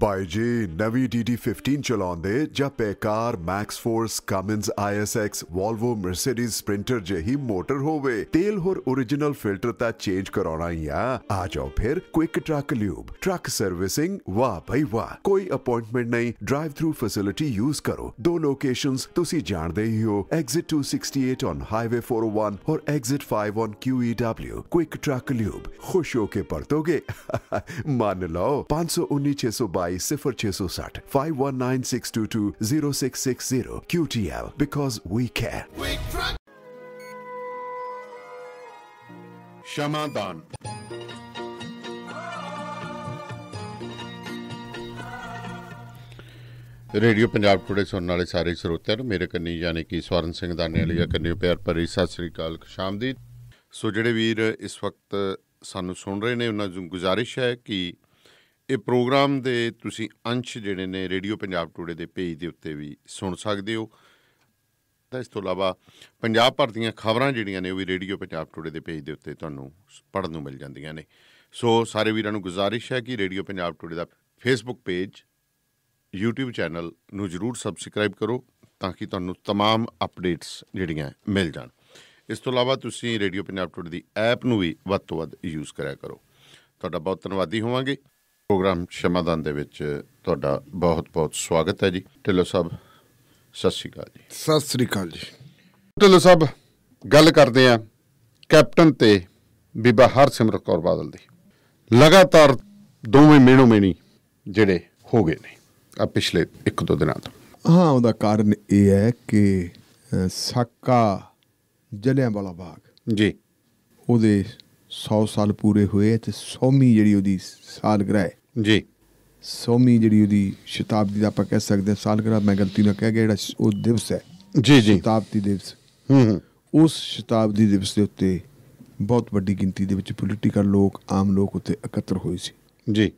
ਬਾਈ ਜੀ ਨਵੀਂ DD15 ਚਲਾਉਂਦੇ ਜਾਂ Paccar max force Cummins ISX Volvo Mercedes Sprinter ਜਿਹੀ ਮੋਟਰ ਹੋਵੇ ਤੇਲ ਹੋਰ origignal ਫਿਲਟਰ ਤਾਂ ਚੇਂਜ ਕਰਾਉਣਾ ਹੀ ਆ ਆ ਜਾਓ ਫਿਰ quick truck lube truck servicing ਵਾਹ ਭਾਈ ਵਾਹ ਕੋਈ ਅਪਾਇੰਟਮੈਂਟ ਨਹੀਂ ਡਰਾਈਵ ਥਰੂ ਫੈਸਿਲਿਟੀ ਯੂਜ਼ ਕਰੋ ਦੋ ਲੋਕੇਸ਼ਨਸ ਤੁਸੀਂ ਜਾਣਦੇ ਹੀ ਹੋ ਐਗਜ਼ਿਟ 268 ਔਨ ਹਾਈਵੇ 401 ਔਰ exit 5 on QEW quick truck lube ਖੁਸ਼ ਹੋ ਕੇ ਪਰਤੋਗੇ ਮੰਨ ਲਓ 519 622 0660 519 0660 QTL because we care. ਸ਼ਮਾਦਾਨ ਰੇਡੀਓ ਪੰਜਾਬ ਟੁਡੇ ਸੁਣਨ ਵਾਲੇ ਸਾਰੇ ਸਰੋਤਿਆਂ ਨੂੰ ਮੇਰੇ ਕੰਨੀ ਯਾਨੀ ਕਿ ਸਵਰਨ ਸਿੰਘ ਦਾਨੇ ਵਾਲੀ ਕੰਨੀ ਪਿਆਰ ਭਰੀ ਸਤਿ ਸ੍ਰੀ ਅਕਾਲ ਸ਼ਾਮ ਦੀ ਸੋ ਜਿਹੜੇ ਵੀਰ ਇਸ ਵਕਤ ਸਾਨੂੰ ਸੁਣ ਰਹੇ ਨੇ ਉਹਨਾਂ ਨੂੰ ਗੁਜ਼ਾਰਿਸ਼ ਹੈ ਕਿ ਇਹ ਪ੍ਰੋਗਰਾਮ ਦੇ ਤੁਸੀਂ ਅੰਸ਼ ਜਿਹੜੇ ਨੇ ਰੇਡੀਓ ਪੰਜਾਬ ਟੁਡੇ ਦੇ ਪੇਜ ਦੇ ਉੱਤੇ ਵੀ ਸੁਣ ਸਕਦੇ ਹੋ ਤਾਂ ਇਸ ਤੋਂ ਇਲਾਵਾ ਪੰਜਾਬ ਭਰ ਦੀਆਂ ਖਬਰਾਂ ਜਿਹੜੀਆਂ ਨੇ ਉਹ ਵੀ ਰੇਡੀਓ ਪੰਜਾਬ ਟੁਡੇ ਦੇ ਪੇਜ ਦੇ ਉੱਤੇ ਤੁਹਾਨੂੰ ਪੜ੍ਹਨ ਨੂੰ ਮਿਲ ਜਾਂਦੀਆਂ ਨੇ ਸੋ ਸਾਰੇ ਵੀਰਾਂ ਨੂੰ ਗੁਜ਼ਾਰਿਸ਼ ਹੈ ਕਿ ਰੇਡੀਓ ਪੰਜਾਬ ਟੁਡੇ ਦਾ ਫੇਸਬੁੱਕ ਪੇਜ YouTube ਚੈਨਲ ਨੂੰ ਜਰੂਰ ਸਬਸਕ੍ਰਾਈਬ ਕਰੋ ਤਾਂ ਕਿ ਤੁਹਾਨੂੰ तमाम ਅਪਡੇਟਸ ਜਿਹੜੀਆਂ ਮਿਲ ਜਾਣ ਇਸ ਤੋਂ ਇਲਾਵਾ ਤੁਸੀਂ ਰੇਡੀਓ ਪੰਜਾਬ ਟੁਡੇ ਦੀ ਐਪ ਨੂੰ ਵੀ ਵੱਧ ਤੋਂ ਵੱਧ ਯੂਜ਼ ਕਰਿਆ ਕਰੋ ਤੁਹਾਡਾ ਬਹੁਤ ਧੰਨਵਾਦੀ ਹੋਵਾਂਗੇ ਪ੍ਰੋਗਰਾਮ ਸ਼ਮਾਦਾਨ ਦੇ ਵਿੱਚ ਤੁਹਾਡਾ ਬਹੁਤ ਬਹੁਤ ਸਵਾਗਤ ਹੈ ਜੀ। ਢਿੱਲੋਂ ਸਾਹਿਬ ਸਤਿ ਸ਼੍ਰੀ ਅਕਾਲ ਜੀ। ਸਤਿ ਸ੍ਰੀ ਅਕਾਲ ਜੀ। ਢਿੱਲੋਂ ਸਾਹਿਬ ਗੱਲ ਕਰਦੇ ਆ ਕੈਪਟਨ ਤੇ ਬੀਬਾ ਹਰਸਿਮਰਤ ਕੌਰ ਬਾਦਲ ਦੀ। ਲਗਾਤਾਰ ਦੋਵੇਂ ਮੇਣੋ ਮੇਣੀ ਜਿਹੜੇ ਹੋ ਗਏ ਨੇ ਆ ਪਿਛਲੇ ਇੱਕ ਦੋ ਦਿਨਾਂ ਤੋਂ। ਹਾਂ ਉਹਦਾ ਕਾਰਨ ਇਹ ਹੈ ਕਿ ਸਾਕਾ ਜਲਿਆਂਵਾਲਾ ਬਾਗ। ਜੀ। ਉਹਦੇ 100 ਸਾਲ ਪੂਰੇ ਹੋਏ ਤੇ 100ਵੀਂ ਜਿਹੜੀ ਉਹਦੀ ਸਾਲਗਿਰਾ ਹੈ ਜੀ। 100ਵੀਂ ਜਿਹੜੀ ਉਹਦੀ ਸ਼ਤਾਬਦੀ ਦਾ ਆਪਾਂ ਕਹਿ ਸਕਦੇ ਹਾਂ ਸਾਲਗਿਰਾ ਮੈਂ ਗਲਤੀ ਨਾਲ ਕਹਿ ਗਿਆ ਜਿਹੜਾ ਉਹ ਦਿਵਸ ਹੈ। ਜੀ ਜੀ। ਸ਼ਤਾਬਦੀ ਦਿਵਸ। ਹੂੰ ਹੂੰ। ਉਸ ਸ਼ਤਾਬਦੀ ਦਿਵਸ ਦੇ ਉੱਤੇ ਬਹੁਤ ਵੱਡੀ ਗਿਣਤੀ ਦੇ ਵਿੱਚ ਪੋਲੀਟੀਕਲ ਲੋਕ ਆਮ ਲੋਕ ਉੱਤੇ ਇਕੱਤਰ ਹੋਏ ਸੀ। ਜੀ।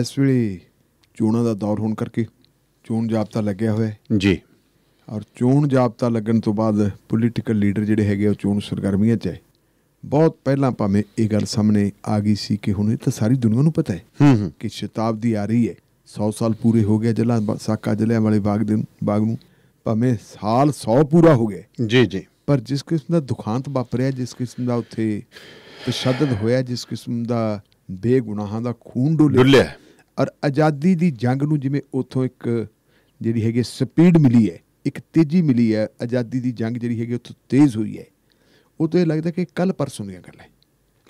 ਇਸ ਵੇਲੇ ਚੋਣਾਂ ਦਾ ਦੌਰ ਹੋਣ ਕਰਕੇ ਚੋਣ ਜਾਬਤਾ ਲੱਗਿਆ ਹੋਇਆ ਹੈ। ਜੀ। ਔਰ ਚੋਣ ਜਾਬਤਾ ਲੱਗਣ ਤੋਂ ਬਾਅਦ ਪੋਲੀਟੀਕਲ ਲੀਡਰ ਜਿਹੜੇ ਹੈਗੇ ਉਹ ਚੋਣ ਸਰਗਰਮੀਆਂ 'ਚ ਹੈ। ਬਹੁਤ ਪਹਿਲਾਂ ਭਾਵੇਂ ਇਹ ਗੱਲ ਸਾਹਮਣੇ ਆ ਗਈ ਸੀ ਕਿ ਹੁਣ ਇਹ ਤਾਂ ਸਾਰੀ ਦੁਨੀਆ ਨੂੰ ਪਤਾ ਹੈ ਕਿ ਸ਼ਤਾਬਦੀ ਆ ਰਹੀ ਹੈ। 100 ਸਾਲ ਪੂਰੇ ਹੋ ਗਏ ਜਲਾ ਸਾਕਾ ਜਲਿਆਂ ਵਾਲੇ ਬਾਗ ਦੇ ਬਾਗ ਨੂੰ। ਭਾਵੇਂ ਸਾਲ 100 ਪੂਰਾ ਹੋ ਗਿਆ। ਜੀ ਜੀ। ਪਰ ਜਿਸ ਕਿਸਮ ਦਾ ਦੁਖਾਂਤ ਵਾਪਰਿਆ ਜਿਸ ਕਿਸਮ ਦਾ ਉੱਥੇ ਤਸ਼ੱਦਦ ਹੋਇਆ ਜਿਸ ਕਿਸਮ ਦਾ ਬੇਗੁਨਾਹਾਂ ਦਾ ਖੂਨ ਡੁੱਲਿਆ। ਔਰ ਆਜ਼ਾਦੀ ਦੀ ਜੰਗ ਨੂੰ ਜਿਵੇਂ ਉਥੋਂ ਇੱਕ ਜਿਹੜੀ ਹੈਗੀ ਸਪੀਡ ਮਿਲੀ ਹੈ ਇੱਕ ਤੇਜ਼ੀ ਮਿਲੀ ਹੈ ਆਜ਼ਾਦੀ ਦੀ ਜੰਗ ਜਿਹੜੀ ਹੈਗੀ ਉਥੋਂ ਤੇਜ਼ ਹੋਈ ਹੈ। ਉਹ ਤਾਂ ਇਹ ਲੱਗਦਾ ਕਿ ਕੱਲ ਪਰਸੋਂ ਦੀਆਂ ਗੱਲਾਂ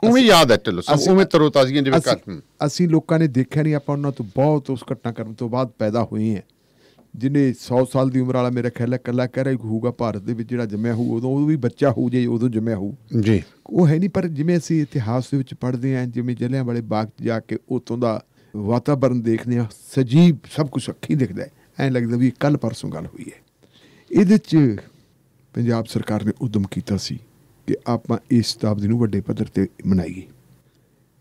ਉਵੇਂ ਯਾਦ ਹੈ ਢਿੱਲੋਂ ਅਸੀਂ- ਉਵੇਂ ਤਰੋ ਤਾਜ਼ੀਆਂ ਜਿਵੇਂ ਹੂੰ। ਅਸੀਂ ਲੋਕਾਂ ਨੇ ਦੇਖਿਆ ਨਹੀਂ ਆਪਾਂ ਉਹਨਾਂ ਤੋਂ ਬਹੁਤ ਉਸ ਘਟਨਾਕ੍ਰਮ ਤੋਂ ਬਾਅਦ ਪੈਦਾ ਹੋਏ ਹਾਂ। ਜਿਹਨੇ 100 ਸਾਲ ਦੀ ਉਮਰ ਵਾਲਾ ਮੇਰਾ ਖਿਆਲ ਹੈ ਕੱਲਾ ਕਹਿ ਰਿਹਾ ਹੋਊਗਾ ਭਾਰਤ ਦੇ ਵਿੱਚ ਜਿਹੜਾ ਜੰਮਿਆ ਹੋਊ ਉਦੋਂ ਉਹ ਵੀ ਬੱਚਾ ਹੋਊ ਜੇ ਉਦੋਂ ਜੰਮਿਆ ਹੋਊ। ਜੀ। ਉਹ ਹੈ ਨਹੀਂ ਪਰ ਜਿਵੇਂ ਅਸੀਂ ਇਤਿਹਾਸ ਦੇ ਵਿੱਚ ਪੜ੍ਹਦੇ ਹਾਂ ਜਿਵੇਂ ਜਲਿਆਂ ਵਾਲੇ ਬਾਗ 'ਚ ਜਾ ਕੇ ਉਤੋਂ ਦਾ ਵਾਤਾਵਰਣ ਦੇਖਦੇ ਹਾਂ ਸਜੀਵ ਸਭ ਕੁਝ ਅੱਖੀ ਦਿਖਦਾ ਐਂ ਲੱਗਦਾ ਵੀ ਕੱਲ ਪਰਸੋਂ ਗੱਲ ਹੋਈ ਹੈ। ਇਹਦੇ 'ਚ ਪੰਜਾਬ ਸਰਕਾਰ ਨੇ ਉਦਮ ਕੀਤਾ ਸੀ। ਕਿ ਆਪਾਂ ਇਸ ਸ਼ਤਾਬਦੀ ਨੂੰ ਵੱਡੇ ਪੱਧਰ ਤੇ ਮਨਾਈਏ।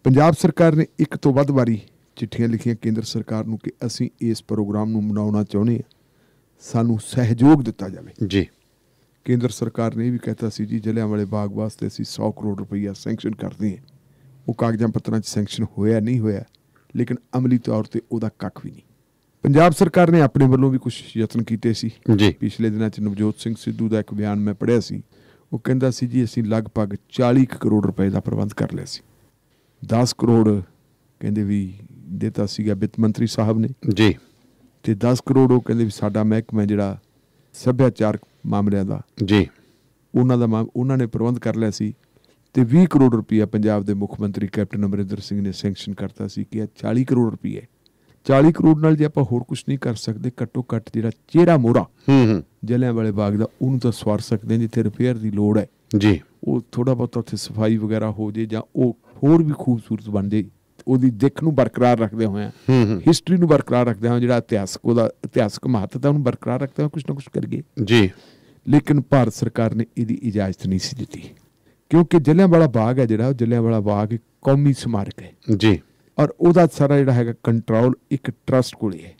ਪੰਜਾਬ ਸਰਕਾਰ ਨੇ ਇੱਕ ਤੋਂ ਵੱਧ ਵਾਰੀ ਚਿੱਠੀਆਂ ਲਿਖੀਆਂ। ਕੇਂਦਰ ਸਰਕਾਰ ਨੂੰ ਕਿ ਅਸੀਂ ਇਸ ਪ੍ਰੋਗਰਾਮ ਨੂੰ ਮਨਾਉਣਾ ਚਾਹੁੰਦੇ ਹਾਂ। ਸਾਨੂੰ ਸਹਿਯੋਗ ਦਿੱਤਾ ਜਾਵੇ। ਜੀ। ਕੇਂਦਰ ਸਰਕਾਰ ਨੇ ਇਹ ਵੀ ਕਹਿਤਾ ਸੀ ਜੀ ਜਲਿਆਂਵਾਲੇ ਬਾਗ ਵਾਸਤੇ ਅਸੀਂ 100 ਕਰੋੜ ਰੁਪਈਆ ਸੈਂਕਸ਼ਨ ਕਰਦੇ ਹਾਂ। ਉਹ ਕਾਗਜ਼ਾਂ ਪੱਤਰਾਂ 'ਚ ਸੈਂਕਸ਼ਨ ਹੋਇਆ ਨਹੀਂ ਹੋਇਆ ਲੇਕਿਨ ਅਮਲੀ ਤੌਰ ਤੇ ਉਹਦਾ ਕੱਖ ਵੀ ਨਹੀਂ। ਪੰਜਾਬ ਸਰਕਾਰ ਨੇ ਆਪਣੇ ਵੱਲੋਂ ਵੀ ਕੁਝ ਯਤਨ ਕੀਤੇ ਸੀ। ਜੀ। ਪਿਛਲੇ ਦਿਨਾਂ 'ਚ ਨਵਜੋਤ ਸਿੰਘ ਸਿੱਧੂ ਦਾ ਇੱਕ ਬਿਆਨ ਮੈਂ ਪੜ੍ਹਿਆ ਸੀ। ਉਹ ਕਹਿੰਦਾ ਸੀ ਜੀ ਅਸੀਂ ਲਗਭਗ 40 ਕੁ ਕਰੋੜ ਰੁਪਏ ਦਾ ਪ੍ਰਬੰਧ ਕਰ ਲਿਆ ਸੀ। 10 ਕਰੋੜ ਕਹਿੰਦੇ ਵੀ ਦਿੱਤਾ ਸੀਗਾ ਵਿੱਤ ਮੰਤਰੀ ਸਾਹਿਬ ਨੇ। ਜੀ। ਤੇ 10 ਕਰੋੜ ਉਹ ਕਹਿੰਦੇ ਵੀ ਸਾਡਾ ਮਹਿਕਮਾ ਜਿਹੜਾ ਸੱਭਿਆਚਾਰਕ ਮਾਮਲਿਆਂ ਦਾ। ਜੀ। ਉਹਨਾਂ ਦਾ ਉਹਨਾਂ ਨੇ ਪ੍ਰਬੰਧ ਕਰ ਲਿਆ ਸੀ ਤੇ 20 ਕਰੋੜ ਰੁਪਈਆ ਪੰਜਾਬ ਦੇ ਮੁੱਖ ਮੰਤਰੀ ਕੈਪਟਨ ਅਮਰਿੰਦਰ ਸਿੰਘ ਨੇ ਸੈਂਕਸ਼ਨ ਕਰਤਾ ਸੀ ਕਿ ਇਹ 40 ਕਰੋੜ ਰੁਪਈਏ 40 ਕਰੋੜ ਨਾਲ ਜੇ ਆਪਾਂ ਹੋਰ ਕੁਝ ਨਹੀਂ ਕਰ ਸਕਦੇ ਘੱਟੋ ਘੱਟ ਜਿਹੜਾ ਚਿਹਰਾ ਮੋਰਾ ਹੂੰ ਹੂੰ। ਜਲਿਆਂ ਵਾਲੇ ਬਾਗ ਦਾ ਉਹਨੂੰ ਤਾਂ ਸਵਾਰ ਸਕਦੇ ਜਿੱਥੇ ਰਿਪੇਅਰ ਦੀ ਲੋੜ ਹੈ। ਜੀ। ਉਹ ਥੋੜਾ ਬਹੁਤ ਉੱਥੇ ਸਫ਼ਾਈ ਵਗੈਰਾ ਹੋ ਜੇ ਜਾਂ ਉਹ ਹੋਰ ਵੀ ਖੂਬਸੂਰਤ ਬਣ ਜੇ ਉਹਦੀ ਦਿੱਖ ਨੂੰ ਬਰਕਰਾਰ ਰੱਖਦੇ ਹੋਏ ਹੂੰ ਹੂੰ। ਹਿਸਟਰੀ ਨੂੰ ਬਰਕਰਾਰ ਰੱਖਦੇ ਹੋਏ ਜਿਹੜਾ ਇਤਿਹਾਸਕ ਉਹਦਾ ਇਤਿਹਾਸਕ ਮਹੱਤਤਾ ਉਹਨੂੰ ਬਰਕਰਾਰ ਰੱਖਦੇ ਹੋਏ ਕੁਝ ਨਾ ਕੁਝ ਕਰੀਏ। ਜੀ। ਲੇਕਿਨ ਭਾਰਤ ਸਰਕਾਰ ਨੇ ਇਹਦੀ ਇਜਾਜ਼ਤ ਨਹੀਂ ਸੀ ਦਿੱਤੀ। ਕਿਉਂਕਿ ਜਲਿਆਂਵਾਲਾ ਬਾਗ ਹੈ ਜਿਹੜਾ ਉਹ ਜਲਿਆਂਵਾਲਾ ਬਾਗ ਕੌਮੀ ਸਮਾਰਕ ਹੈ। ਜੀ। ਔਰ ਉਹਦਾ ਸਾਰਾ ਜਿਹੜਾ ਹੈਗਾ ਕੰਟਰੋਲ ਇੱਕ ਟਰਸਟ ਕੋਲੇ ਹੈ।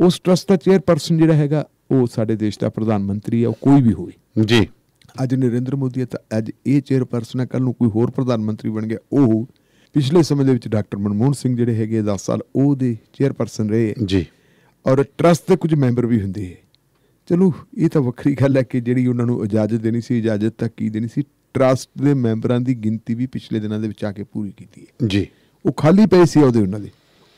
ਉਸ ਟਰਸਟ ਦਾ ਚੇਅਰਪਰਸਨ ਜਿਹੜਾ ਹੈਗਾ ਉਹ ਸਾਡੇ ਦੇਸ਼ ਦਾ ਪ੍ਰਧਾਨ ਮੰਤਰੀ ਹੈ ਉਹ ਕੋਈ ਵੀ ਹੋਵੇ। ਜੀ। ਅੱਜ ਨਰਿੰਦਰ ਮੋਦੀ ਹੈ ਤਾਂ ਅੱਜ ਇਹ ਚੇਅਰਪਰਸਨ ਹੈ ਕੱਲ ਨੂੰ ਕੋਈ ਹੋਰ ਪ੍ਰਧਾਨ ਮੰਤਰੀ ਬਣ ਗਿਆ ਉਹ। ਪਿਛਲੇ ਸਮੇਂ ਦੇ ਵਿੱਚ ਡਾਕਟਰ ਮਨਮੋਹਨ ਸਿੰਘ ਜਿਹੜੇ ਹੈਗੇ 10 ਸਾਲ ਉਹਦੇ ਚੇਅਰਪਰਸਨ ਰਹੇ ਜੀ। ਔਰ ਟਰਸਟ ਦੇ ਕੁਝ ਮੈਂਬਰ ਵੀ ਹੁੰਦੇ ਹੈ। ਚਲੋ ਇਹ ਤਾਂ ਵੱਖਰੀ ਗੱਲ ਹੈ ਕਿ ਜਿਹੜੀ ਉਹਨਾਂ ਨੂੰ ਇਜਾਜ਼ਤ ਦੇਣੀ ਸੀ ਇਜਾਜ਼ਤ ਤਾਂ ਕੀ ਦੇਣੀ ਸੀ ਟਰਸਟ ਦੇ ਮੈਂਬਰਾਂ ਦੀ ਗਿਣਤੀ ਵੀ ਪਿਛਲੇ ਦਿਨਾਂ ਦੇ ਵਿੱਚ ਆ ਕੇ ਪੂਰੀ ਕੀਤੀ ਹੈ। ਜੀ। ਉਹ ਖਾਲੀ ਪਏ ਸੀ ਉਹਦੇ ਉਹਨਾਂ ਦੇ।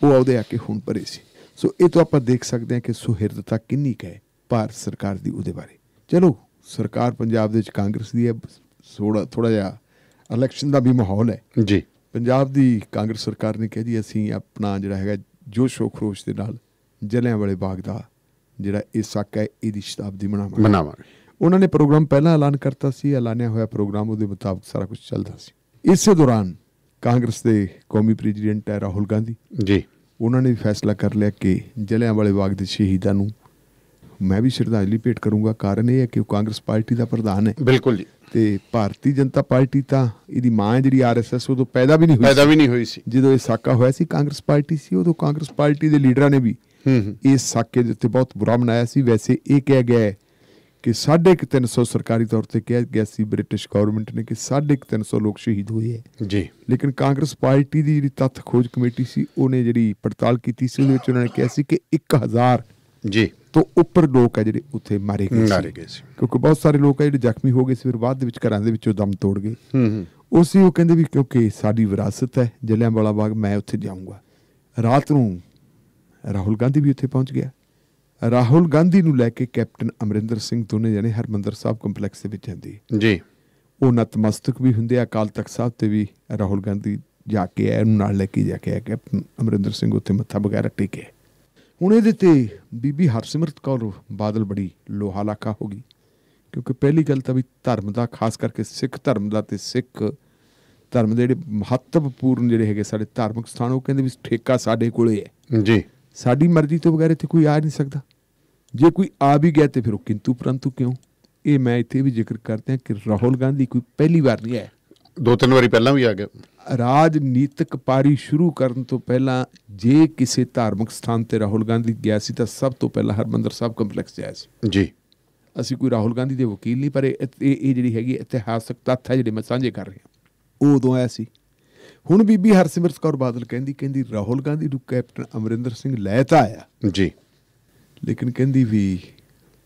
ਉਹ ਉਹਦੇ ਆ ਕੇ ਹੁਣ ਭਰੇ ਸੀ। ਸੋ ਇਹ ਤੋਂ ਆਪਾਂ ਦੇਖ ਸਕਦੇ ਹਾਂ ਕਿ ਸੁਹਿਰਦਤਾ ਕਿੰਨੀ ਹੈ ਭਾਰਤ ਸਰਕਾਰ ਦੀ ਉਹਦੇ ਬਾਰੇ। ਚਲੋ ਸਰਕਾਰ ਪੰਜਾਬ ਦੇ ਵਿੱਚ ਕਾਂਗਰਸ ਦੀ ਹੈ ਥੋੜਾ ਥੋੜਾ ਜਿਹਾ ਇਲੈਕਸ਼ਨ ਦਾ ਵੀ ਮਾਹੌਲ ਹੈ। ਜੀ। ਪੰਜਾਬ ਦੀ ਕਾਂਗਰਸ ਸਰਕਾਰ ਨੇ ਕਿਹਾ ਜੀ ਅਸੀਂ ਆਪਣਾ ਜਿਹੜਾ ਹੈਗਾ ਜੋਸ਼ ਖਰੋਸ਼ ਦੇ ਨਾਲ ਜਲਿਆਂ ਵਾਲੇ ਬਾਗ ਦਾ ਜਿਹੜਾ ਇਹ ਸਾਕਾ ਹੈ ਇਹਦੀ ਸ਼ਤਾਬਦੀ ਮਨਾਵਾਂਗੇ। ਮਨਾਵਾਂਗੇ। ਉਹਨਾਂ ਨੇ ਪ੍ਰੋਗਰਾਮ ਪਹਿਲਾਂ ਐਲਾਨ ਕਰਤਾ ਸੀ ਐਲਾਨਿਆ ਹੋਇਆ ਪ੍ਰੋਗਰਾਮ ਉਹਦੇ ਮੁਤਾਬਕ ਸਾਰਾ ਕੁਝ ਚੱਲਦਾ ਸੀ। ਇਸੇ ਦੌਰਾਨ ਕਾਂਗਰਸ ਦੇ ਕੌਮੀ ਪ੍ਰੈਜ਼ੀਡੈਂਟ ਹੈ ਰਾਹੁਲ ਗਾਂਧੀ। ਜੀ। ਉਹਨਾਂ ਨੇ ਵੀ ਫੈਸਲਾ ਕਰ ਲਿਆ ਕਿ ਜਲਿਆਂ ਵਾਲੇ ਬਾਗ ਦੇ ਸ਼ਹੀਦਾਂ ਨੂੰ ਮੈਂ ਵੀ ਸ਼ਰਧਾਂਜਲੀ ਭੇਟ ਕਰੂੰਗਾ। ਕਾਰਨ ਇਹ ਹੈ ਕਿ ਉਹ ਕਾਂਗਰਸ ਪਾਰਟੀ ਦਾ ਪ੍ਰਧਾਨ ਹੈ। ਬਿਲਕੁਲ ਜੀ। ਤੇ ਭਾਰਤੀ ਜਨਤਾ ਪਾਰਟੀ ਤਾਂ ਇਹਦੀ ਮਾਂ ਹੈ ਜਿਹੜੀ ਆਰਐਸਐਸ ਉਦੋਂ ਪੈਦਾ ਵੀ ਨਹੀਂ ਹੋਈ ਪੈਦਾ। ਵੀ ਨਹੀਂ ਹੋਈ ਸੀ। ਜਦੋਂ ਇਹ ਸਾਕਾ ਹੋਇਆ ਸੀ ਕਾਂਗਰਸ ਪਾਰਟੀ ਸੀ ਉਦੋਂ ਕਾਂਗਰਸ ਪਾਰਟੀ ਦੇ ਲੀਡਰਾਂ ਨੇ ਵੀ ਹੂੰ ਹੂੰ। ਇਸ ਸਾਕੇ ਦੇ ਉੱਤੇ ਬਹੁਤ ਬੁਰਾ ਮਨਾਇਆ ਸੀ। ਵੈਸੇ ਇਹ ਕਿਹਾ ਗਿਆ ਹੈ ਕਿ 350 ਸਰਕਾਰੀ ਤੌਰ ਤੇ ਕਿਹਾ ਗਿਆ ਸੀ ਬ੍ਰਿਟਿਸ਼ ਗਵਰਨਮੈਂਟ ਨੇ ਕਿ 350 ਲੋਕ ਸ਼ਹੀਦ ਹੋਏ ਹੈ। ਜੀ। ਲੇਕਿਨ ਕਾਂਗਰਸ ਪਾਰਟੀ ਦੀ ਜਿਹੜੀ ਤੱਥ ਖੋਜ ਕਮੇਟੀ ਸੀ ਉਹਨੇ ਜਿਹੜੀ ਪੜਤਾਲ ਕੀਤੀ ਸੀ ਉਹਦੇ ਵਿੱਚ ਉਹਨਾਂ ਨੇ ਕਿਹਾ ਸੀ ਕਿ 1000 ਜੀ। ਤੋਂ ਉੱਪਰ ਲੋਕ ਹੈ ਜਿਹੜੇ ਉੱਥੇ ਮਾਰੇ ਗਏ ਸੀ। ਮਾਰੇ ਗਏ ਸੀ। ਕਿਉਂਕਿ ਬਹੁਤ ਸਾਰੇ ਲੋਕ ਹੈ ਜਿਹੜੇ ਜ਼ਖਮੀ ਹੋ ਗਏ ਸੀ ਫਿਰ ਬਾਅਦ ਦੇ ਵਿੱਚ ਘਰਾਂ ਦੇ ਵਿੱਚੋਂ ਦਮ ਤੋੜ ਗਏ। ਹੂੰ ਹੂੰ। ਉਸੇ ਉਹ ਕਹਿੰਦੇ ਵੀ ਕਿਉਂਕਿ ਸਾਡੀ ਵਿਰਾਸਤ ਹੈ ਜਲਿਆਂਵਾਲਾ ਬਾਗ ਮੈਂ ਉੱਥੇ ਜਾਊਂਗਾ। ਰਾਤ ਨੂੰ ਰਾਹੁਲ ਗਾਂਧੀ ਵੀ ਉੱਥੇ ਪਹੁੰਚ ਗਿਆ। ਰਾਹੁਲ ਗਾਂਧੀ ਨੂੰ ਲੈ ਕੇ ਕੈਪਟਨ ਅਮਰਿੰਦਰ ਸਿੰਘ ਦੋਨੇ ਜਣੇ ਹਰਮੰਦਰ ਸਾਹਿਬ ਕੰਪਲੈਕਸ ਦੇ ਵਿੱਚ ਜਾਂਦੇ ਜੀ। ਉਹ ਨਤਮਸਤਕ ਵੀ ਹੁੰਦੇ ਆ ਅਕਾਲ ਤਖਤ ਸਾਹਿਬ ਤੇ ਵੀ ਰਾਹੁਲ ਗਾਂਧੀ ਜਾ ਕੇ ਆਇਆ ਇਹਨੂੰ ਨਾਲ ਲੈ ਕੇ ਜਾ ਕੇ ਆਇਆ ਕੈਪਟਨ ਅਮਰਿੰਦਰ ਸਿੰਘ ਉੱਥੇ ਮੱਥਾ ਵਗੈਰਾ ਟੇਕਿਆ ਹੁਣ ਇਹਦੇ ਤੇ ਬੀਬੀ ਹਰਸਿਮਰਤ ਕੌਰ ਬਾਦਲ ਬੜੀ ਲੋਹਾ ਲਾਕਾ ਹੋ ਗਈ ਕਿਉਂਕਿ ਪਹਿਲੀ ਗੱਲ ਤਾਂ ਵੀ ਧਰਮ ਦਾ ਖਾਸ ਕਰਕੇ ਸਿੱਖ ਧਰਮ ਦਾ ਤੇ ਸਿੱਖ ਧਰਮ ਦੇ ਜਿਹੜੇ ਮਹੱਤਵਪੂਰਨ ਜਿਹੜੇ ਹੈਗੇ ਸਾਡੇ ਧਾਰਮਿਕ ਸਥਾਨ ਉਹ ਕਹਿੰਦੇ ਵੀ ਠੇਕਾ ਸਾਡੇ ਕੋਲੇ ਹੈ। ਜੀ। ਸਾਡੀ ਮਰਜ਼ੀ ਤੋਂ ਬਗੈਰ ਇੱਥੇ ਕੋਈ ਆ ਨਹੀਂ ਸਕਦਾ। ਜੇ ਕੋਈ ਆ ਵੀ ਗਿਆ ਤੇ ਫਿਰ ਉਹ ਕਿੰਤੂ ਪਰੰਤੂ ਕਿਉਂ? ਇਹ ਮੈਂ ਇੱਥੇ ਵੀ ਜ਼ਿਕਰ ਕਰਦੇ ਹਾਂ ਕਿ ਰਾਹੁਲ ਗਾਂਧੀ ਕੋਈ ਪਹਿਲੀ ਵਾਰ ਨਹੀਂ ਹੈ ਦੋ ਤਿੰਨ ਵਾਰੀ ਪਹਿਲਾਂ ਵੀ ਆ ਗਿਆ। ਰਾਜਨੀਤਿਕ ਪਾਰੀ ਸ਼ੁਰੂ ਕਰਨ ਤੋਂ ਪਹਿਲਾਂ ਜੇ ਕਿਸੇ ਧਾਰਮਿਕ ਸਥਾਨ ਤੇ ਰਾਹੁਲ ਗਾਂਧੀ ਗਿਆ ਸੀ ਤਾਂ ਸਭ ਤੋਂ ਪਹਿਲਾਂ ਹਰਮੰਦਰ ਸਾਹਿਬ ਕੰਪਲੈਕਸ ਜਾਇਆ ਸੀ। ਜੀ। ਅਸੀਂ ਕੋਈ ਰਾਹੁਲ ਗਾਂਧੀ ਦੇ ਵਕੀਲ ਨਹੀਂ ਪਰ ਇਹ ਇਹ ਇਹ ਜਿਹੜੀ ਹੈਗੀ ਇਤਿਹਾਸਕ ਤੱਥ ਹੈ ਜਿਹੜੇ ਮੈਂ ਸਾਂਝੇ ਕਰ ਰਿਹਾ। ਉਹ ਉਦੋਂ ਆਇਆ ਸੀ। ਹੁਣ ਬੀਬੀ ਹਰਸਿਮਰਤ ਕੌਰ ਬਾਦਲ ਕਹਿੰਦੀ ਕਹਿੰਦੀ ਰਾਹੁਲ ਗਾਂਧੀ ਨੂੰ ਕੈਪਟਨ ਅਮਰਿੰਦਰ ਸਿੰਘ ਲੈ ਤਾਂ ਆਇਆ। ਜੀ। ਲੇਕਿਨ ਕਹਿੰਦੀ ਵੀ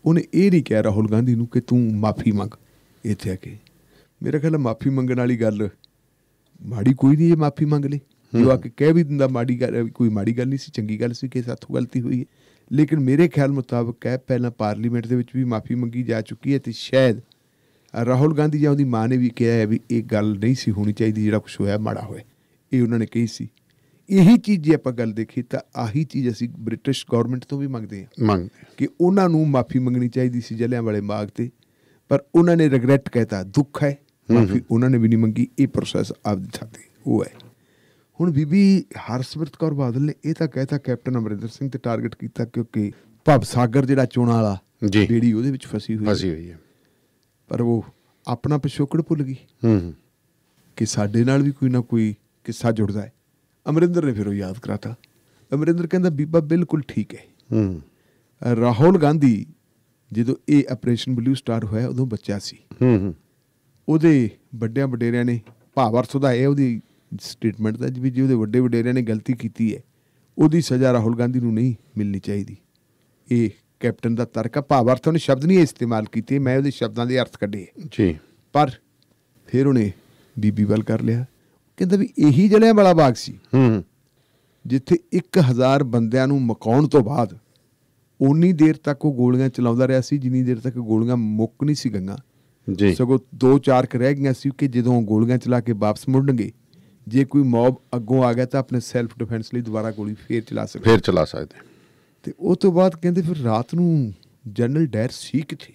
ਉਹਨੇ ਇਹ ਨਹੀਂ ਕਿਹਾ ਰਾਹੁਲ ਗਾਂਧੀ ਨੂੰ ਕਿ ਤੂੰ ਮਾਫੀ ਮੰਗ ਇੱਥੇ ਆ ਕੇ। ਮੇਰਾ ਖਿਆਲ ਮਾਫੀ ਮੰਗਣ ਵਾਲੀ ਗੱਲ ਮਾੜੀ ਕੋਈ ਨਹੀਂ ਇਹ ਮਾਫੀ ਮੰਗ ਲੇ। ਜੋ ਆ ਕੇ ਕਹਿ ਵੀ ਦਿੰਦਾ ਮਾੜੀ ਗੱਲ ਕੋਈ ਮਾੜੀ ਗੱਲ ਨਹੀਂ ਸੀ ਚੰਗੀ ਗੱਲ ਸੀ ਕਿ ਸਾਥੋਂ ਗਲਤੀ ਹੋਈ ਹੈ। ਲੇਕਿਨ ਮੇਰੇ ਖਿਆਲ ਮੁਤਾਬਕ ਹੈ ਪਹਿਲਾਂ ਪਾਰਲੀਮੈਂਟ ਦੇ ਵਿੱਚ ਵੀ ਮਾਫੀ ਮੰਗੀ ਜਾ ਚੁੱਕੀ ਹੈ ਤੇ ਸ਼ਾਇਦ ਰਾਹੁਲ ਗਾਂਧੀ ਜਾਂ ਉਹਦੀ ਮਾਂ ਨੇ ਵੀ ਕਿਹਾ ਹੈ ਵੀ ਇਹ ਗੱਲ ਨਹੀਂ ਸੀ ਹੋਣੀ ਚਾਹੀਦੀ ਜਿਹੜਾ ਕੁਝ ਹੋਇਆ ਮਾੜਾ ਹੋਇਆ। ਇਹ ਉਹਨਾਂ ਨੇ ਕਹੀ ਸੀ। ਇਹੀ ਚੀਜ਼ ਜੇ ਆਪਾਂ ਗੱਲ ਦੇਖੀ ਤਾਂ ਆਹੀ ਚੀਜ਼ ਅਸੀਂ ਬ੍ਰਿਟਿਸ਼ ਗਵਰਨਮੈਂਟ ਤੋਂ ਵੀ ਮੰਗਦੇ ਹਾਂ। ਮੰਗ ਕਿ ਉਹਨਾਂ ਨੂੰ ਮਾਫੀ ਮੰਗਣੀ ਚਾਹੀਦੀ ਸੀ ਜਲਿਆਂ ਵਾਲੇ ਬਾਗ ਤੇ ਪਰ ਉਹਨਾਂ ਨੇ ਰਿਗਰੈਟ ਕਹਿਤਾ ਦੁੱਖ ਹੈ ਮਾਫੀ ਉਹਨਾਂ ਨੇ ਵੀ ਨਹੀਂ ਮੰਗੀ ਇਹ ਪ੍ਰੋਸੈਸ ਆਪਦੀ ਥਾਂ ਤੇ ਉਹ ਹੈ। ਹੁਣ ਬੀਬੀ ਹਰਸਿਮਰਤ ਕੌਰ ਬਾਦਲ ਨੇ ਇਹ ਤਾਂ ਕਹਿਤਾ ਕੈਪਟਨ ਅਮਰਿੰਦਰ ਸਿੰਘ ਤੇ ਟਾਰਗੇਟ ਕੀਤਾ ਕਿਉਂਕਿ ਭਵ ਸਾਗਰ ਜਿਹੜਾ ਚੋਣਾਂ ਵਾਲਾ ਜੀ। ਬੇੜੀ ਉਹਦੇ ਵਿੱਚ ਫਸੀ ਹੋਈ ਫਸੀ ਹੋਈ ਹੈ। ਪਰ ਉਹ ਆਪਣਾ ਪਿਛੋਕੜ ਭੁੱਲ ਗਈ ਹੂੰ। ਕਿ ਸਾਡੇ ਨਾਲ ਵੀ ਕੋਈ ਨਾ ਕੋਈ ਕਿੱਸਾ ਜੁੜਦਾ ਹੈ। ਅਮਰਿੰਦਰ ਨੇ ਫਿਰ ਉਹ ਯਾਦ ਕਰਾਤਾ। ਅਮਰਿੰਦਰ ਕਹਿੰਦਾ ਬੀਬਾ ਬਿਲਕੁਲ ਠੀਕ ਹੈ। ਹੂੰ। ਰਾਹੁਲ ਗਾਂਧੀ ਜਦੋਂ ਇਹ ਆਪਰੇਸ਼ਨ ਬਲੂ ਸਟਾਰ ਹੋਇਆ ਉਦੋਂ ਬੱਚਾ ਸੀ। ਹੂੰ ਹੂੰ। ਉਹਦੇ ਵੱਡਿਆਂ ਵਡੇਰਿਆਂ ਨੇ ਭਾਵਰਥ ਉਹਦਾ ਇਹ ਉਹਦੀ ਸਟੇਟਮੈਂਟ ਦਾ ਵੀ ਜੇ ਉਹਦੇ ਵੱਡੇ ਵਡੇਰਿਆਂ ਨੇ ਗਲਤੀ ਕੀਤੀ ਹੈ ਉਹਦੀ ਸਜ਼ਾ ਰਾਹੁਲ ਗਾਂਧੀ ਨੂੰ ਨਹੀਂ ਮਿਲਣੀ ਚਾਹੀਦੀ। ਇਹ ਕੈਪਟਨ ਦਾ ਤਰਕ ਆ। ਭਾਵਰਥ ਉਹਨੇ ਸ਼ਬਦ ਨਹੀਂ ਇਸਤੇਮਾਲ ਕੀਤੇ ਮੈਂ ਉਹਦੇ ਸ਼ਬਦਾਂ ਦੇ ਅਰਥ ਕੱਢੇ ਜੀ। ਪਰ ਫਿਰ ਉਹਨੇ ਬੀਬੀ ਵੱਲ ਕਰ ਲਿਆ। ਕਹਿੰਦਾ ਵੀ ਇਹੀ ਜਲਿਆਂ ਵਾਲਾ ਬਾਗ ਸੀ। ਹੂੰ। ਜਿੱਥੇ 1000 ਬੰਦਿਆਂ ਨੂੰ ਮਕਾਉਣ ਤੋਂ ਬਾਅਦ ਉਨੀ ਦੇਰ ਤੱਕ ਉਹ ਗੋਲੀਆਂ ਚਲਾਉਂਦਾ ਰਿਹਾ ਸੀ ਜਿੰਨੀ ਦੇਰ ਤੱਕ ਗੋਲੀਆਂ ਮੁੱਕ ਨਹੀਂ ਸੀ ਗਈਆਂ। ਜੀ। ਸਗੋਂ ਦੋ ਚਾਰ ਕ ਰਹਿ ਗਈਆਂ ਸੀ ਕਿ ਜਦੋਂ ਉਹ ਗੋਲੀਆਂ ਚਲਾ ਕੇ ਵਾਪਸ ਮੁੜਨਗੇ ਜੇ ਕੋਈ ਮੌਬ ਅੱਗੋਂ ਆ ਗਿਆ ਤਾਂ ਆਪਣੇ ਸੈਲਫ ਡਿਫੈਂਸ ਲਈ ਦੁਬਾਰਾ ਗੋਲੀ ਫੇਰ ਚਲਾ ਸਕਦਾ। ਫੇਰ ਚਲਾ ਸਕਦੇ। ਤੇ ਉਹ ਤੋਂ ਬਾਅਦ ਕਹਿੰਦੇ ਫਿਰ ਰਾਤ ਨੂੰ ਜਨਰਲ ਡੈਰ ਸੀ ਕਿੱਥੇ?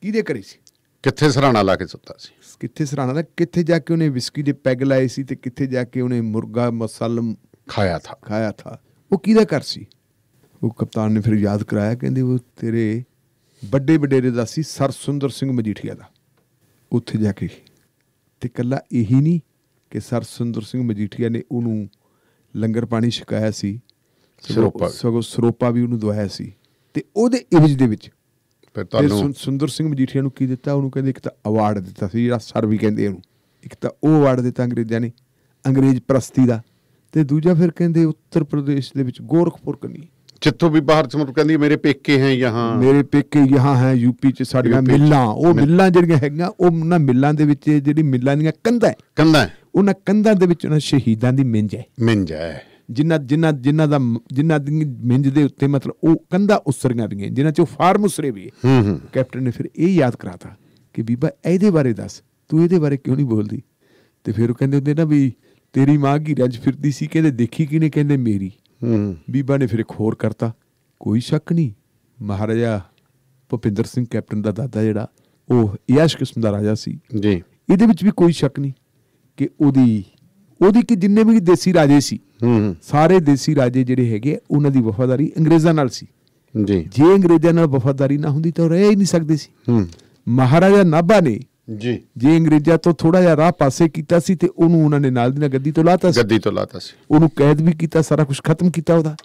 ਕਿਹਦੇ ਘਰੇ ਸੀ? ਕਿੱਥੇ ਸਰਾਣਾ ਲਾ ਕੇ ਸੁੱਤਾ ਸੀ? ਕਿੱਥੇ ਸਰਾਣਾ ਦਾ? ਕਿੱਥੇ ਜਾ ਕੇ ਉਹਨੇ ਵਿਸਕੀ ਦੇ ਪੈਗ ਲਾਏ ਸੀ ਤੇ ਕਿੱਥੇ ਜਾ ਕੇ ਉਹਨੇ ਮੁਰਗਾ ਮਸਲਮ ਖਾਇਆ ਥਾ। ਖਾਇਆ ਥਾ? ਉਹ ਕਿਹਦਾ ਘਰ ਸੀ? ਉਹ ਕਪਤਾਨ ਨੇ ਫਿਰ ਯਾਦ ਕਰਾਇਆ ਕਹਿੰਦੇ ਉਹ ਤੇਰੇ ਵੱਡੇ ਵਡੇਰੇ ਦਾ ਸੀ ਸਰ ਸੁੰਦਰ ਸਿੰਘ ਮਜੀਠੀਆ ਦਾ। ਉੱਥੇ ਜਾ ਕੇ। ਤੇ ਕੱਲਾ ਇਹੀ ਨਹੀਂ ਕਿ ਸਰ ਸੁੰਦਰ ਸਿੰਘ ਮਜੀਠੀਆ ਨੇ ਉਹਨੂੰ ਲੰਗਰ ਪਾਣੀ ਛਕਾਇਆ ਸੀ ਸਰੋਪਾ। ਸਗੋਂ ਸਰੋਪਾ ਵੀ ਉਹਨੂੰ ਦਵਾਇਆ ਸੀ। ਤੇ ਉਹਦੇ ਇਵਜ ਦੇ ਵਿੱਚ ਫਿਰ ਤੁਹਾਨੂੰ ਸੁੰਦਰ ਸਿੰਘ ਮਜੀਠੀਆ ਨੂੰ ਕੀ ਦਿੱਤਾ? ਉਹਨੂੰ ਕਹਿੰਦੇ ਇੱਕ ਤਾਂ ਅਵਾਰਡ ਦਿੱਤਾ ਸੀ ਜਿਹੜਾ ਸਰ ਵੀ ਕਹਿੰਦੇ ਉਹਨੂੰ। ਇੱਕ ਤਾਂ ਉਹ ਅਵਾਰਡ ਦਿੱਤਾ ਅੰਗਰੇਜ਼ਾਂ ਨੇ ਅੰਗਰੇਜ਼ ਪ੍ਰਸਤੀ ਦਾ। ਤੇ ਦੂਜਾ ਫਿਰ ਕਹਿੰਦੇ ਉੱਤਰ ਪ੍ਰਦੇਸ਼ ਦੇ ਵਿੱਚ ਗੋਰਖਪੁਰ ਕਨੀ। ਜਿੱਥੋਂ ਵੀ ਬਾਹਰ ਸਮਰ ਕਹਿੰਦੀ ਮੇਰੇ ਪੇਕੇ ਹੈ ਯਹਾਂ। ਮੇਰੇ ਪੇਕੇ ਯਹਾਂ ਹੈ ਯੂਪੀ ਚ ਸਾਡੀਆਂ। ਮਿੱਲਾਂ। ਉਹ ਮਿੱਲ- ਜਿਹੜੀਆਂ ਹੈਗੀਆਂ ਉਹ ਉਹਨਾਂ ਮਿੱਲਾਂ ਦੇ ਵਿੱਚ ਜਿਹੜੀ ਮਿੱਲਾਂ ਦੀਆਂ ਕੰਧਾਂ ਹੈ, ਉਹਨਾਂ ਕੰਧਾਂ ਦੇ ਵਿੱਚ ਉਹਨਾਂ ਸ਼ਹੀਦਾਂ ਦੀ ਮਿੰਜ ਹੈ। ਮਿੰਜ ਹੈ। ਜਿਨ੍ਹਾਂ ਜਿਨ੍ਹਾਂ ਜਿਨ੍ਹਾਂ ਦਾ ਜਿਨ੍ਹਾਂ ਦੀ ਮਿੰਜ ਦੇ ਉੱਤੇ ਮਤਲਬ ਉਹ ਕੰਧਾਂ ਉਸਰੀਆਂ ਦੀਆਂ ਜਿਨ੍ਹਾਂ ਚੋਂ ਫਾਰਮ ਉਸਰੇ ਵੀ ਹੈ। ਹੂੰ ਹੂੰ। ਕੈਪਟਨ ਨੇ ਫਿਰ ਇਹ ਯਾਦ ਕਰਾਤਾ ਕਿ ਬੀਬਾ ਇਹਦੇ ਬਾਰੇ ਦੱਸ ਤੂੰ ਇਹਦੇ ਬਾਰੇ ਕਿਉਂ ਨਹੀਂ ਬੋਲਦੀ? ਤੇ ਫਿਰ ਉਹ ਕਹਿੰਦੇ ਹੁੰਦੇ ਨਾ ਵੀ ਤੇਰੀ ਮਾਂ ਘੀਰਿਆਂ 'ਚ ਫਿਰਦੀ ਸੀ ਕਹਿੰਦੇ ਦੇਖੀ ਕਿਨੇ ਕਹਿੰਦੇ ਮੇਰੀ। ਹੂੰ। ਬੀਬਾ ਨੇ ਫਿਰ ਇੱਕ ਹੋਰ ਕਰਤਾ ਕੋਈ ਸ਼ੱਕ ਨਹੀਂ ਮਹਾਰਾਜਾ ਭੁਪਿੰਦਰ ਸਿੰਘ ਕੈਪਟਨ ਦਾ ਦਾਦਾ ਜਿਹੜਾ ਉਹ ਯਸ਼ ਕਿਸਮ ਦਾ ਰਾਜਾ ਸੀ। ਜੀ। ਇਹਦੇ ਵਿੱਚ ਵੀ ਕੋਈ ਸ਼ੱਕ ਨਹੀਂ ਕਿ ਉਹਦੀ ਉਹਦੀ ਕਿ ਜਿੰਨੇ ਵੀ ਦੇਸੀ ਰਾਜੇ ਸੀ ਸਾਰੇ ਦੇਸੀ ਰਾਜੇ ਜਿਹੜੇ ਹੈਗੇ ਉਹਨਾਂ ਦੀ ਵਫਾਦਾਰੀ ਅੰਗਰੇਜ਼ਾਂ ਨਾਲ ਸੀ। ਜੀ। ਜੇ ਅੰਗਰੇਜ਼ਾਂ ਨਾਲ ਵਫਾਦਾਰੀ ਨਾ ਹੁੰਦੀ ਤਾਂ ਰਹਿ ਹੀ ਨਹੀਂ ਸਕਦੇ ਸੀ। ਹੂੰ। ਮਹਾਰਾਜਾ ਨਾਭਾ ਨੇ ਜੀ। ਜੇ ਅੰਗਰੇਜ਼ਾਂ ਤੋਂ ਥੋੜਾ ਜਿਹਾ ਰਾਹ ਪਾਸੇ ਕੀਤਾ ਸੀ ਤੇ ਉਹਨੂੰ ਉਹਨਾਂ ਨੇ ਨਾਲ ਦੀ ਨਾਲ ਗੱਦੀ ਤੋਂ ਲਾਤਾ ਸੀ। ਗੱਦੀ ਤੋਂ ਲਾਤਾ ਸੀ। ਉਹਨੂੰ ਕੈਦ ਵੀ ਕੀਤਾ ਸਾਰਾ ਕੁਝ ਖਤਮ ਕੀਤਾ ਉਹਦਾ।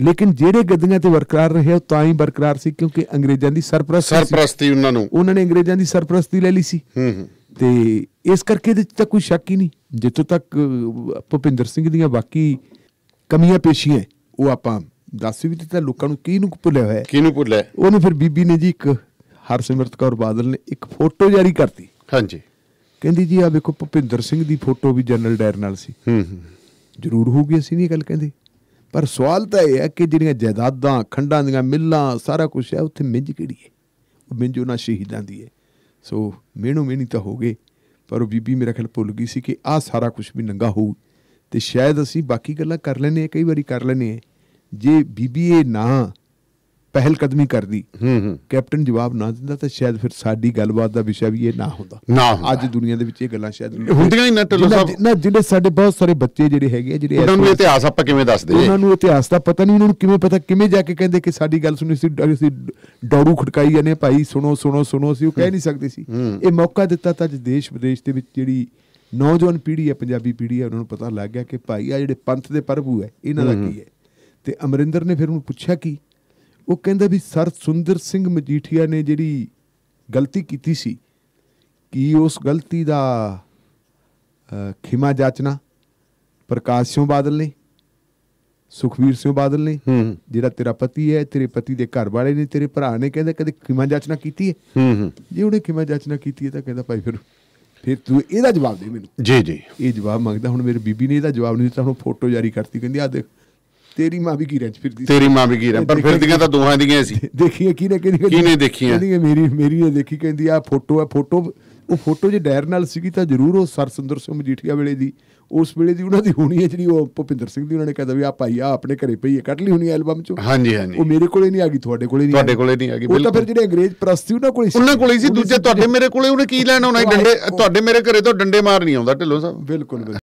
ਲੇਕਿਨ ਜਿਹੜੇ ਗੱਦੀਆਂ ਤੇ ਬਰਕਰਾਰ ਰਹੇ ਉਹ ਤਾਂ ਹੀ ਬਰਕਰਾਰ ਸੀ ਕਿਉਂਕਿ ਅੰਗਰੇਜ਼ਾਂ ਦੀ ਸਰਪ੍ਰਸਤੀ ਸਰਪ੍ਰਸਤੀ ਉਹਨਾਂ ਨੂੰ। ਉਹਨਾਂ ਨੇ ਅੰਗਰੇਜ਼ਾਂ ਦੀ ਸਰਪ੍ਰਸਤੀ ਲੈ ਲਈ ਸੀ। ਹੂੰ ਹੂੰ। ਤੇ ਇਸ ਕਰਕੇ ਇਹਦੇ 'ਚ ਤਾਂ ਕੋਈ ਸ਼ੱਕ ਹੀ ਨਹੀਂ। ਜਿੱਥੋਂ ਤੱਕ ਭੁਪਿੰਦਰ ਸਿੰਘ ਦੀਆਂ ਬਾਕੀ ਕਮੀਆਂ ਪੇਸ਼ੀਆਂ ਉਹ ਆਪਾਂ ਦੱਸ ਵੀ ਦਿੱਤਾ ਲੋਕਾਂ ਨੂੰ ਕੀ ਨੂੰ ਭੁੱਲਿਆ ਹੋਇਆ। ਕਿਹਨੂੰ ਭੁੱਲਿਆ ਉਹਨੇ ਫਿਰ ਬੀਬੀ ਨੇ ਜੀ ਇੱਕ ਹਰਸਿਮਰਤ ਕੌਰ ਬਾਦਲ ਨੇ ਇੱਕ ਫੋਟੋ ਜਾਰੀ ਕਰਤੀ। ਹਾਂਜੀ। ਕਹਿੰਦੀ ਜੀ ਆ ਵੇਖੋ ਭੁਪਿੰਦਰ ਸਿੰਘ ਦੀ ਫੋਟੋ ਵੀ ਜਨਰਲ ਡਾਇਰ ਨਾਲ ਸੀ। ਹੂੰ ਹੂੰ। ਜ਼ਰੂਰ ਹੋਊਗੀ ਅਸੀਂ ਨਹੀਂ ਗੱਲ ਕਹਿੰਦੇ। ਪਰ ਸਵਾਲ ਤਾਂ ਇਹ ਹੈ ਕਿ ਜਿਹੜੀਆਂ ਜਾਇਦਾਦਾਂ ਖੰਡਾਂ ਦੀਆਂ ਮਿੱਲਾਂ ਸਾਰਾ ਕੁਝ ਹੈ ਉੱਥੇ ਮਿੰਜ ਕਿਹੜੀ ਹੈ? ਉਹ ਮਿੰਜ ਉਹਨਾਂ ਸ਼ਹੀਦਾਂ ਦੀ ਹੈ। ਸੋ ਮਿਹਣੋ ਮਿਹਣੀ ਤਾਂ ਹੋ ਗਏ, ਪਰ ਉਹ ਬੀਬੀ ਮੇਰਾ ਖਿਆਲ ਭੁੱਲ ਗਈ ਸੀ ਕਿ ਆਹ ਸਾਰਾ ਕੁਝ ਵੀ ਨੰਗਾ ਹੋਊ। ਤੇ ਸ਼ਾਇਦ ਅਸੀਂ ਬਾਕੀ ਗੱਲਾਂ ਕਰ ਲੈਨੇ ਆ ਕਈ ਵਾਰੀ ਕਰ ਲੈਨੇ ਆ ਜੇ ਬੀਬੀ ਇਹ ਨਾ ਪਹਿਲ ਕਦਮੀ ਕਰਦੀ। ਹੂੰ ਹੂੰ। ਕੈਪਟਨ ਜਵਾਬ ਨਾ ਦਿੰਦਾ ਤਾਂ ਸ਼ਾਇਦ ਫਿਰ ਸਾਡੀ ਗੱਲਬਾਤ ਦਾ ਵਿਸ਼ਾ ਵੀ ਇਹ ਨਾ ਹੁੰਦਾ। ਅੱਜ ਦੁਨੀਆ ਦੇ ਵਿੱਚ ਇਹ ਗੱਲਾਂ ਸ਼ਾਇਦ ਹੁੰਦੀਆਂ ਹੀ ਨਾ ਜਿਨ੍ਹਾਂ- ਸਾਹਿਬ। ਨਾ ਜਿਹੜੇ ਸਾਡੇ ਬਹੁਤ ਸਾਰੇ ਬੱਚੇ ਜਿਹੜੇ ਹੈਗੇ ਆ, ਜਿਹੜੇ ਉਹਨਾਂ ਨੂੰ ਇਤਿਹਾਸ ਆਪਾਂ ਕਿਵੇਂ ਦੱਸਦੇ ਉਹਨਾਂ ਨੂੰ ਇਤਿਹਾਸ ਦਾ ਪਤਾ ਨਹੀਂ ਉਹਨਾਂ ਨੂੰ ਕਿਵੇਂ ਪਤਾ ਕਿਵੇਂ ਜਾ ਕੇ ਕਹਿੰਦੇ ਕਿ ਸਾਡੀ ਗੱਲ ਸੁਣੀ ਸੀ ਅਸੀਂ ਡੌਰੂ ਖੜਕਾਈ ਜਾਂਦੇ ਭਾਈ ਸੁਣੋ ਸੁਣੋ ਸੁਣੋ ਅਸੀਂ ਉਹ ਕਹਿ ਨਹੀਂ ਸਕਦੇ ਸੀ। ਇਹ ਮੌਕਾ ਦਿੱਤਾ ਤਾਂ ਅੱਜ ਦੇਸ਼ ਵਿਦੇਸ਼ ਦੇ ਵਿੱਚ ਜਿਹੜੀ ਨੌਜਵਾਨ ਪੀੜ੍ਹੀ ਹੈ ਪੰਜਾਬੀ ਪੀੜ੍ਹੀ ਹੈ ਉਹਨਾਂ ਨੂੰ ਪਤਾ ਲੱਗ ਗਿਆ ਕਿ ਭਾਈ ਆ ਜਿਹੜੇ ਪੰਥ ਦੇ ਪ੍ਰਭੂ ਹੈ ਇਹਨਾਂ ਦਾ ਕੀ ਹੈ? ਤੇ ਅਮਰਿੰਦਰ ਨੇ ਫਿਰ ਉਹਨੂੰ ਪੁੱਛਿਆ ਕੀ? ਉਹ ਕਹਿੰਦਾ ਵੀ ਸਰ ਸੁੰਦਰ ਸਿੰਘ ਮਜੀਠੀਆ ਨੇ ਜਿਹੜੀ ਗਲਤੀ ਕੀਤੀ ਸੀ ਕੀ ਉਸ ਗਲਤੀ ਦਾ ਖਿਮਾ ਜਾਚਨਾ? ਪ੍ਰਕਾਸ਼ ਸਿੰਘ ਬਾਦਲ ਨੇ ਸੁਖਵੀਰ ਸਿੰਘ ਬਾਦਲ ਨੇ ਜਿਹੜਾ ਤੇਰਾ ਪਤੀ ਹੈ ਤੇਰੇ ਪਤੀ ਦੇ ਘਰ ਵਾਲੇ ਨੇ ਤੇਰੇ ਭਰਾ ਨੇ ਕਹਿੰਦੇ ਕਦੇ ਖਿਮਾ ਜਾਚਨਾ ਕੀਤੀ ਹੂੰ? ਜੇ ਉਹਨੇ ਖਿਮਾ ਜਾਚਨਾ ਕੀਤੀ ਹੈ ਤਾਂ ਕਹਿੰਦਾ ਭਾਈ ਫਿਰ ਫਿਰ ਤੂੰ ਇਹਦਾ ਜਵਾਬ ਦੇ ਮੈਨੂੰ। ਜੀ ਜੀ। ਇਹ ਜਵਾਬ ਮੰਗਦਾ ਹੁਣ ਮੇਰੀ ਬੀਬੀ ਨੇ ਇਹਦਾ ਜਵਾਬ ਨਹੀਂ ਦਿੱਤਾ ਹੁਣ ਫੋਟੋ ਜਾਰੀ ਕਰਤੀ ਕਹਿੰਦੀ ਆ ਦੇਖ ਤੇਰੀ ਮਾਂ ਵੀ ਕੀ ਰੰਜ ਫਿਰਦੀ ਸੀ। ਤੇਰੀ ਮਾਂ ਵੀ ਕੀ ਪਰ ਫਿਰਦੀਆਂ ਤਾਂ ਦੋਹਾਂ ਦੀਆਂ ਸੀ ਦੇਖੀਏ ਕਿਹਨੇ ਕਿਹਨੇ ਕਿਹਨੇ ਦੇਖੀਆਂ? ਕਹਿੰਦੀ ਹੈ ਮੇਰੀ ਮੇਰੀ ਨੇ ਦੇਖੀ ਕਹਿੰਦੀ ਆ ਫੋਟੋ ਹੈ ਫੋਟੋ ਉਹ ਫੋਟੋ ਜੇ ਡਾਇਰ ਨਾਲ ਸੀਗੀ ਤਾਂ ਜ਼ਰੂਰ ਉਹ ਸਰ ਸੁੰਦਰ ਸਿੰਘ ਮਜੀਠੀਆ ਵੇਲੇ ਦੀ ਉਸ ਵੇਲੇ ਦੀ ਉਹਨਾਂ ਦੀ ਹੋਣੀ ਹੈ ਜਿਹੜੀ ਉਹ ਭੁਪਿੰਦਰ ਸਿੰਘ ਦੀ ਉਹਨਾਂ ਨੇ ਕਹਿੰਦਾ ਵੀ ਆ ਭਾਈ ਆ ਆਪਣੇ ਘਰੇ ਪਈ ਹੈ ਕੱਢ ਲਈ ਹੋਣੀ ਐਲਬਮ ਚੋਂ ਹਾਂਜੀ ਹਾਂਜੀ ਉਹ ਮੇਰੇ ਕੋਲੇ ਨਹੀਂ ਆ ਗਈ ਤੁਹਾਡੇ ਕੋਲੇ ਨਹੀਂ ਤੁਹਾਡੇ ਆ। ਕੋਲੇ ਨਹੀਂ ਆ ਗਈ, ਉਹ ਤਾਂ ਫਿਰ। ਜਿਹੜੇ ਅੰਗਰੇਜ਼ ਪ੍ਰਸਤੀ ਉਹਨਾਂ ਕੋਲੇ ਸੀ ਉਹਨਾਂ ਕੋਲ ਹੀ ਸੀ ਦੂਜੇ ਤੁਹਾਡੇ ਮੇਰੇ ਕੋਲੇ ਉਹਨੇ ਕੀ ਲੈਣਾ ਆਏ- ਡੰਡੇ ਤੁਹਾਡੇ ਮੇਰੇ ਘਰੇ ਤੋਂ ਡੰਡੇ ਮਾਰ ਨਹੀਂ ਆਉਂਦਾ ਢਿੱਲੋਂ ਸਾਹਿਬ ਬਿਲਕੁਲ ਬਿਲਕੁਲ